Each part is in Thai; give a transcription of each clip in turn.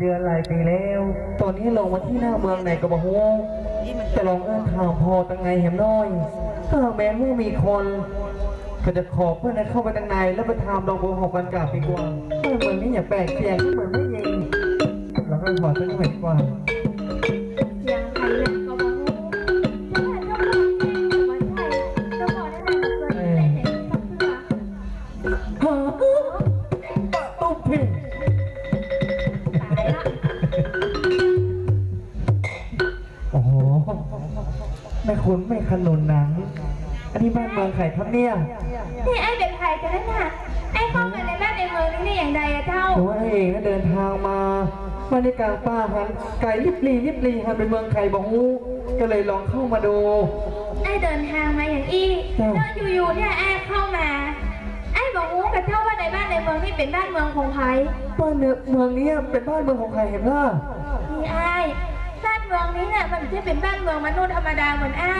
เดือนหลายปีแล้ว ตอนนี้ลงมาที่หน้าเมืองไหนก็บอกว่าจะลองเอื้อนถามพอตังไงเห็นน้อยถ้าแม้ว่ามีคนก็จะขอเพื่อนให้เข้าไปตังในแล้วไปทำดอกบัวหกกันกลับดีกว่าเมือเมืองนี้อย่าแปลกเสียงเหมือนไม่ยิงเราก็ขอสักหน่อยดีกว่า คุ้นไม่ขนุนหนัง อันนี้บ้านเมืองไข่ครับเนี่ยนี่ไอ้เป็นใครกันนั่นน่ะไอ้เข้ามาในบ้านในเมืองนี่ได้อย่างใดอะเจ้าหรือว่าไอ้เองนะเดินทางมามาในกลางป่าหันไก่ลิบลีลิบลีหันไปเมืองไข่บองฮูก็เลยลองเข้ามาดูไอ้เดินทางมาอย่างอี้จ้ะแล้วอยู่ๆเนี่ยไอ้เข้ามาไอ้บอกงูกับเจ้าว่าในบ้านในเมืองนี่เป็นบ้านเมืองของไผ่บ้านเนื้อเมืองเนี้เป็นบ้านเมืองของใครเห็นล่ะนี่ไอ้บ้านเมืองนี้เนี่ยมันจะเป็นบ้านเมืองมนุษย์ธรรมดาเหมือนไอ้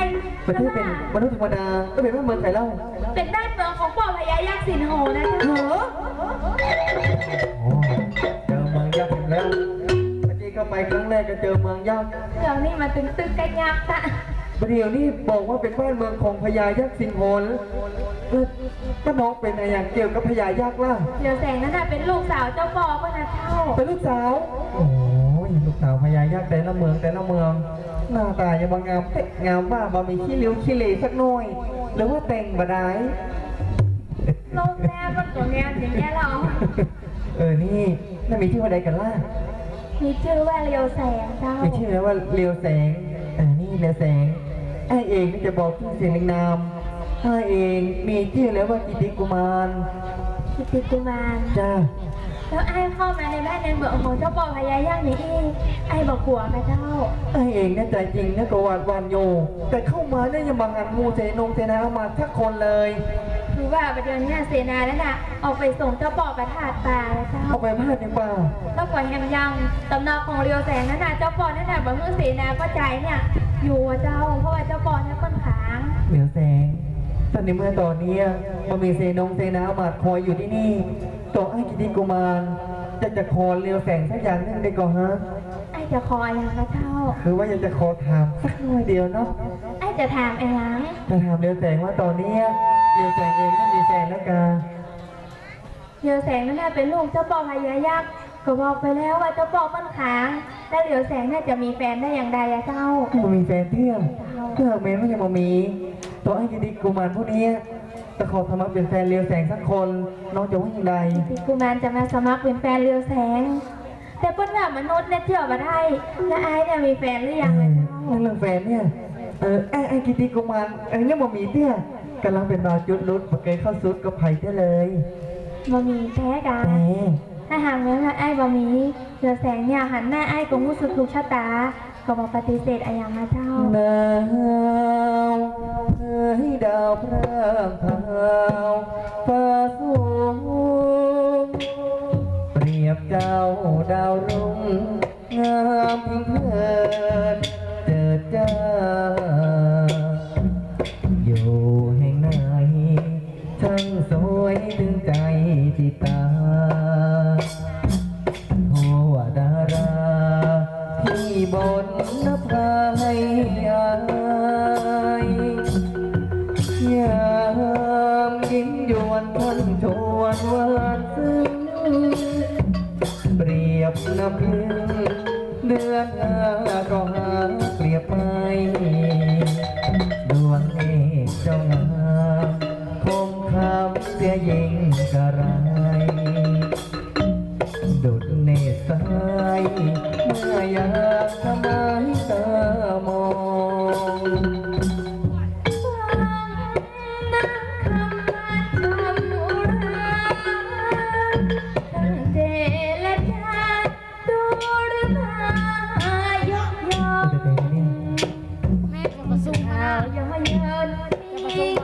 ประเทศเป็นมนุษย์ธรรมดาก็เป็นบ้านเมืองไข่เล่าเป็นบ้านเมืองของป่อพญายักษ์สินโหนะเหรเจ้าอโอ้เจอเมืองยักษ์อีกแล้วเมื่อกี้ก็ไปครั้งแรกก็เจอเมืองยักษ์เรื่องนี้มาตึงตึกกันยักษ์อะประเดี๋ยวนี้บอกว่าเป็นบ้านเมืองของพญายักษ์สิงห์โหนแล้วก็น้องเป็นอะไรอย่างเกี่ยวกับพญายักษ์ล่ะเดี๋ยวแสงนั้นน่ะเป็นลูกสาวเจ้าปอก็นะเจ้าเป็นลูกสาวโอ้ยลู กสาวพญายักษ์แต่ละเมืองแต่ละเมือง หน้าตายังบางงามเป๊ะงามว่าบามีขี้ริ้วขี้เหร่สักหน่อย หรือว่าแต่งบาได้โลกแม่มันตัวแม่อย่างเงี้ยเหราเออนี่น่ามีชื่อว่าใดกันล่ะมีชื่อว่าเรียวแสงเจ้ามีชื่อแล้วว่าเลียวแสงเออนี่เลียวแสงไอ้เองนี่จะบอกชื่อเสียงในนามไอ้เองมีชื่อแล้วว่ากิติกุมารกิติกุมารจ้า แล้วไอ้เข้ามาในบ้านในเมืองของเจ้าปอพญายักษ์นี่อีไอ้บอกผัวกับเจ้า ไอ้เองเนี่ยใจจริงนะกวาดวันโย แต่เข้ามาเนี่ยยังบังหันมูเสนงเสนามาทักคนเลยคือว่าประเดี๋ยวนี้เสนาแล้วน่ะออกไปส่งเจ้าปอประทาดป่าแล้วเจ้า เอาไปพาดดีกว่าแล้วปล่อยแฮมยังตำนานของเรียวแสงนั่นน่ะเจ้าปอนั่นน่ะบางเมื่อเสนาก็ใจเนี่ย อยู่อะเจ้า เพราะว่าเจ้าปอเนี่ยค่อนขางเหลือแสงตอนในเมื่อตอนนี้มันมีเสนงเสนามาคอยอยู่ที่นี่ ตัวไอ้กิติกุมารจะจะขอเลียวแสงสักอย่างหนึงได้ก่อนฮะ ไอ้จะคอยอย่างนะเจ้า คือว่าอยากจะขอถามสักหน่อยเดียวเนาะ ไอ้จะถามไอ้หลัง จะถามเลียวแสงว่าตอนนี้เลียวแสงเองนั่นมีแฟนแล้วกาเรียวแสงนั่นน่ะเป็นลูกเจ้าปอพญายักษ์ก็บอกไปแล้วว่าเจ้าปอค่อนขางแล้วเรียวแสงน่าจะมีแฟนได้อย่างใดอะเจ้ามันมีแฟนเที่ยงเพื่อเมนไม่ยังมามี ตัวไอ้กิติกุมารพวกนี้ จะขอสมัครเป็นแฟนเลียวแสงสักคนน้องจะว่าอย่างไรที่กุมารจะมาสมัครเป็นแฟนเรียวแสง แต่เปิ้ลว่ามนุษย์เนี่ยเชื่อมาได้แล้วไอ้เนี่ยมีแฟนหรือยังเลยเจ้าเรื่องแฟนเนี่ยเออไอ้ไอ้กิติกุมารไอ้เนี่ยมามีเที่ยกำลังเป็นดาวจุดรุดปะเกยเข้าซุดก็ไผ่ได้เลยบะหมี่แท้กัแหนมถ้าหากเมื่อไอ้บะหมี่เรือแสงเนี่ยหันหน้าไอ้กงรู้สึกถูกชะตา ก็บอกปฏิเสธอะไรอย่างนะเจ้าหนาว เฮ้ดาวพร่างพาวฟ้าสูงเปรียบเจ้าดาวรุ่งงามพิงเพลินเจิดจ้า อยู่แห่งไหนช่างสวยถึงใจที่ตาโทว่าดาราที่บนนภาให้อา ชวนหวานซึ้งเปรียบน้ำพึ่งเดือนหน้าก็หาเปรียบไม่าซุ่มมาเรายังไม่เยินมี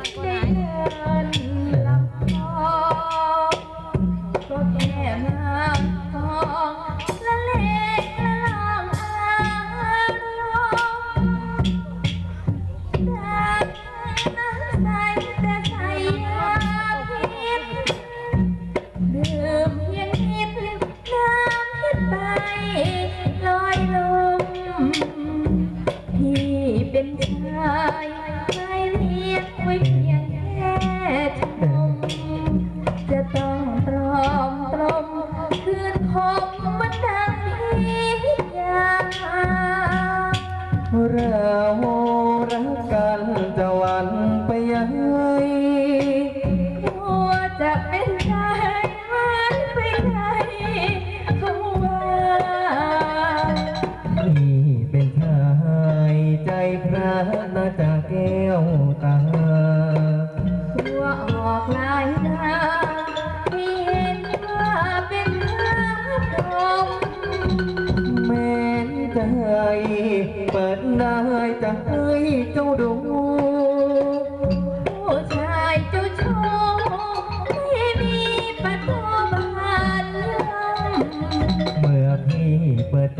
จากแก้วตาตัวออกลายตาที่เห็นว่าเป็นพระพรหมแม้นใจเปิดได้จะให้เจ้าดู ผู้ชายเจ้าชู้ไม่มีปฐมบาลเมื่อพี่เปิดใจ